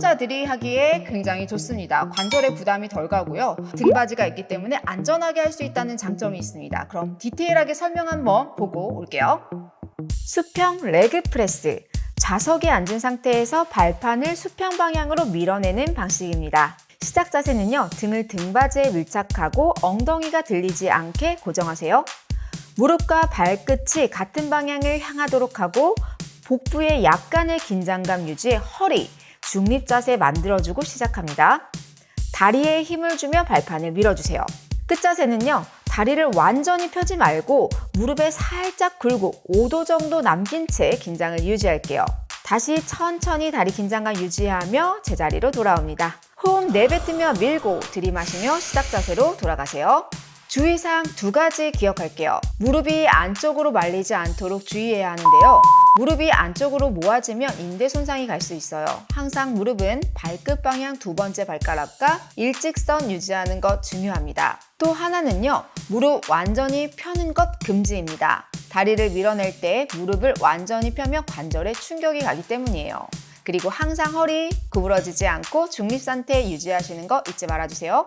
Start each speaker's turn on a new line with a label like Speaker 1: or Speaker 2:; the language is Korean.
Speaker 1: 초보자들이 하기에 굉장히 좋습니다. 관절에 부담이 덜 가고요. 등받이가 있기 때문에 안전하게 할 수 있다는 장점이 있습니다. 그럼 디테일하게 설명 한번 보고 올게요. 수평 레그 프레스. 좌석에 앉은 상태에서 발판을 수평 방향으로 밀어내는 방식입니다. 시작 자세는요, 등을 등받이에 밀착하고 엉덩이가 들리지 않게 고정하세요. 무릎과 발끝이 같은 방향을 향하도록 하고 복부에 약간의 긴장감 유지해 허리, 중립 자세 만들어주고 시작합니다. 다리에 힘을 주며 발판을 밀어주세요. 끝 자세는요, 다리를 완전히 펴지 말고 무릎에 살짝 굴고 5도 정도 남긴 채 긴장을 유지할게요. 다시 천천히 다리 긴장감 유지하며 제자리로 돌아옵니다. 호흡 내뱉으며 밀고 들이마시며 시작 자세로 돌아가세요. 주의사항 두 가지 기억할게요. 무릎이 안쪽으로 말리지 않도록 주의해야 하는데요. 무릎이 안쪽으로 모아지면 인대 손상이 갈 수 있어요. 항상 무릎은 발끝 방향 두 번째 발가락과 일직선 유지하는 것 중요합니다. 또 하나는요, 무릎 완전히 펴는 것 금지입니다. 다리를 밀어낼 때 무릎을 완전히 펴면 관절에 충격이 가기 때문이에요. 그리고 항상 허리 구부러지지 않고 중립 상태 유지하시는 거 잊지 말아주세요.